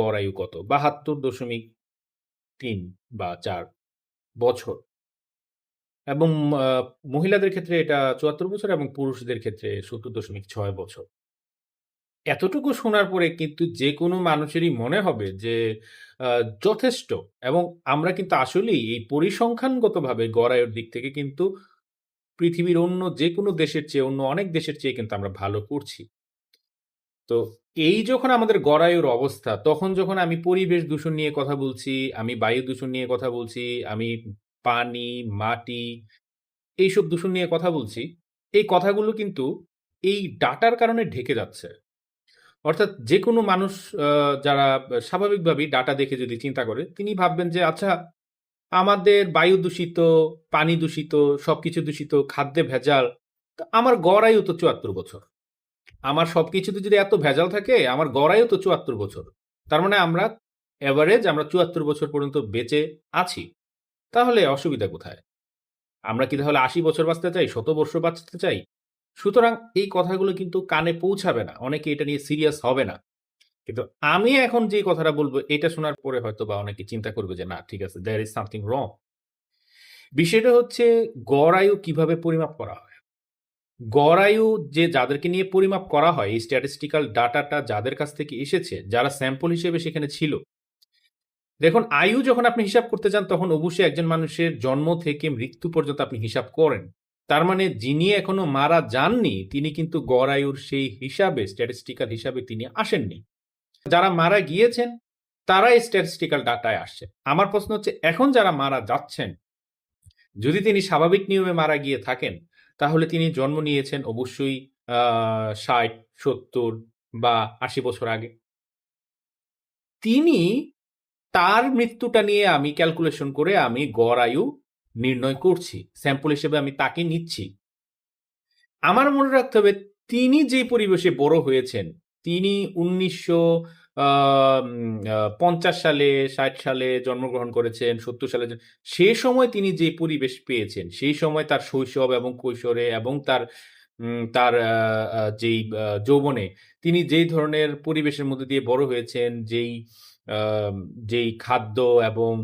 গড় আয়ু কত? বাহাত্তর দশমিক তিন বা চার বছর। এবং মহিলাদের ক্ষেত্রে এটা চুয়াত্তর বছর এবং পুরুষদের ক্ষেত্রে সত্তর দশমিক ছয় বছর। এতটুকু শোনার পরে কিন্তু যে কোনো মানুষেরই মনে হবে যে যথেষ্ট। এবং আমরা কিন্তু আসলেই এই পরিসংখ্যানগতভাবে গড় আয়ুর দিক থেকে কিন্তু পৃথিবীর অন্য যে কোনো দেশের চেয়ে, অন্য অনেক দেশের চেয়ে কিন্তু আমরা ভালো করছি। তো এই যখন আমাদের গড়ায়ুর অবস্থা, তখন যখন আমি পরিবেশ দূষণ নিয়ে কথা বলছি, আমি বায়ু দূষণ নিয়ে কথা বলছি, আমি পানি, মাটি, এইসব দূষণ নিয়ে কথা বলছি, এই কথাগুলো কিন্তু এই ডাটার কারণে ঢেকে যাচ্ছে। অর্থাৎ যে কোনো মানুষ যারা স্বাভাবিকভাবেই ডাটা দেখে যদি চিন্তা করে, তিনি ভাববেন যে আচ্ছা আমাদের বায়ু দূষিত, পানি দূষিত সব কিছু দূষিত, খাদ্যে ভেজাল আমার গড় আয়ু তো চুয়াত্তর বছর। আমার সবকিছুতে যদি এত ভেজাল থাকে, আমার গড় আয়ু তো চুয়াত্তর বছর। তার মানে আমরা এভারেজ আমরা চুয়াত্তর বছর পর্যন্ত বেঁচে আছি। তাহলে অসুবিধা কোথায়? আমরা কি তাহলে আশি বছর বাঁচতে চাই, শত বর্ষ বাঁচতে চাই? সুতরাং এই কথাগুলো কিন্তু কানে পৌঁছাবে না, অনেকে এটা নিয়ে সিরিয়াস হবে না। কিন্তু আমি এখন যে কথাটা বলব, এটা শোনার পরে হয়তো বা অনেকে চিন্তা করবে যে, না, ঠিক আছে দেয়ার ইজ সামথিং রং বিষয়টা হচ্ছে গড় আয়ু কীভাবে পরিমাপ করা হয়? গড় আয়ু যে যাদেরকে নিয়ে পরিমাপ করা হয়, এই স্ট্যাটিস্টিক্যাল ডাটাটা যাদের কাছ থেকে এসেছে, যারা স্যাম্পল হিসেবে সেখানে ছিল। দেখুন, আয়ু যখন আপনি হিসাব করতে যান, তখন অবশ্যই একজন মানুষের জন্ম থেকে মৃত্যু পর্যন্ত আপনি হিসাব করেন। তার মানে যিনি এখনও মারা যাননি, তিনি কিন্তু গড় আয়ুর সেই হিসাবে স্ট্যাটিস্টিক্যাল হিসাবে তিনি আসেননি। যারা মারা গিয়েছেন তারাই স্ট্যাটিস্টিক্যাল ডাটায় আসছে। আমার প্রশ্ন হচ্ছে, এখন যারা মারা যাচ্ছেন, যদি তিনি স্বাভাবিক নিয়মে মারা গিয়ে থাকেন তাহলে তিনি জন্ম নিয়েছেন অবশ্যই ষাট, সত্তর বা আশি বছর আগে। তিনি তার মৃত্যুটা নিয়ে আমি ক্যালকুলেশন করে আমি গড় আয়ু নির্ণয় করছি স্যাম্পল হিসেবে আমি তাকে নিচ্ছি। আমার মনে রাখতে হবে, তিনি যে পরিবেশে বড় হয়েছেন, তিনি উনিশশো পঞ্চাশ সালে, ষাট সালে জন্মগ্রহণ করেছেন, সত্তর সালে সেই সময় তিনি যে পরিবেশ পেয়েছেন, সেই সময় তার শৈশব এবং কৈশোরে এবং তার তার যেই যৌবনে তিনি যেই ধরনের পরিবেশের মধ্যে দিয়ে বড় হয়েছেন, যেই যেই খাদ্য এবং